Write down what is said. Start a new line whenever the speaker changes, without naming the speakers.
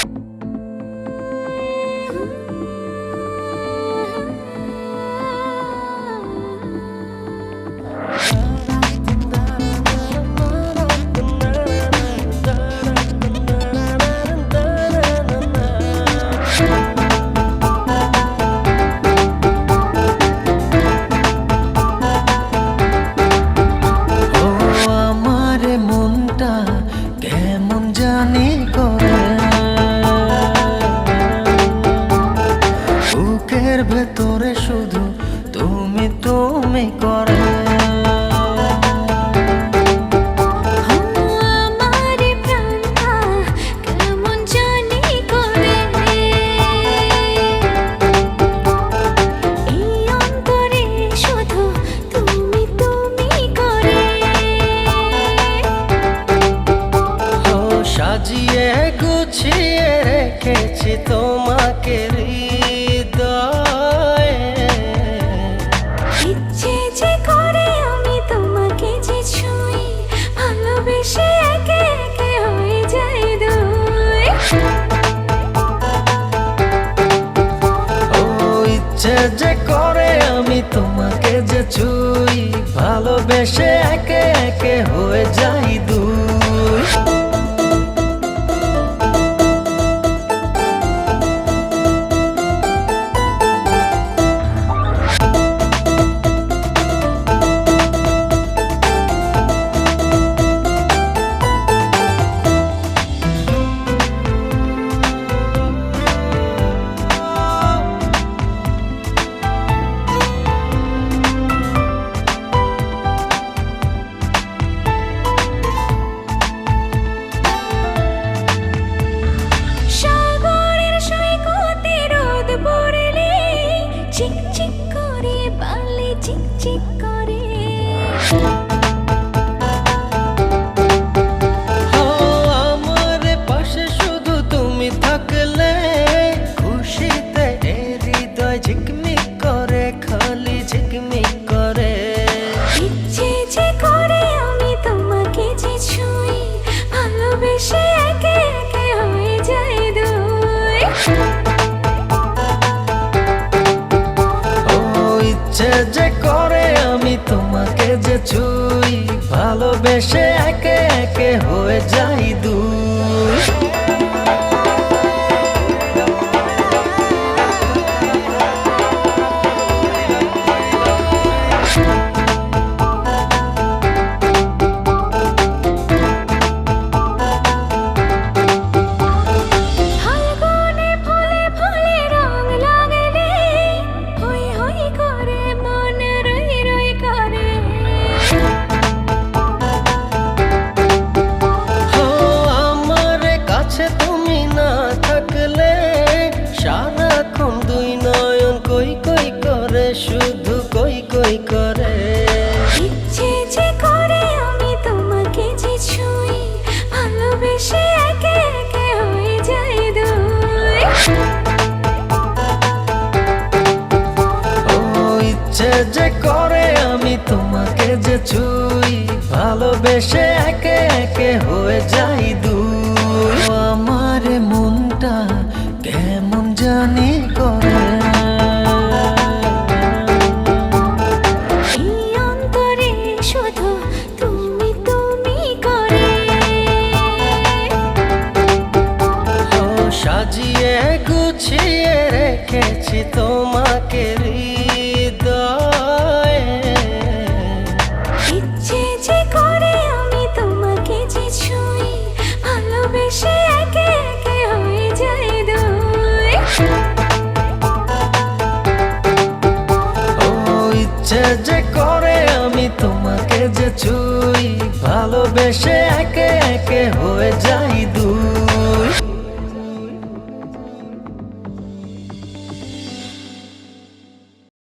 ও গুছিয়ে রেখেছি তোমাকে হৃদয়ে।
ইচ্ছে যে করে আমি তোমাকে যে ছুঁই ভালোবেসে একে একে হয়ে যাই দুই।
ও ইচ্ছে যে করে আমি তোমাকে যে ছুই ভালোবেসে একে একে হয়ে যাই দুই। আমার পাশে শুধু তুমি থাকলে খুশিতে হৃদয় ঝিকমিক করে খালি ঝিকমিক করে।
ইচ্ছে যে করে আমি তোমাকে যে ছুঁই ভালোবেসে একে একে হয়ে যাই দুই।
ও ইচ্ছে যে ছুই ভালোবেসে একে একে হয়ে যাই দুই সারাক্ষণ দুই নয়ন কই কই করে শুধু কই কই করে।
ইচ্ছে যে করে আমি তোমাকে যে ছুঁই ভালোবেসে একে একে হয়ে যাই দুই।
ও ইচ্ছে যে করে আমি তোমাকে যে ছুই ভালোবেসে একে একে হয়ে যাই দুই। সাজিয়ে গুছিয়ে রেখেছি তোমাকে হৃদয়ে।
ইচ্ছে যে করে আমি তোমাকে যে ছুঁই ভালোবেসে একে একে হয়ে যাই দুই।
ও ইচ্ছে যে করে আমি তোমাকে যে ছুই ভালোবেসে একে একে হয়ে যাই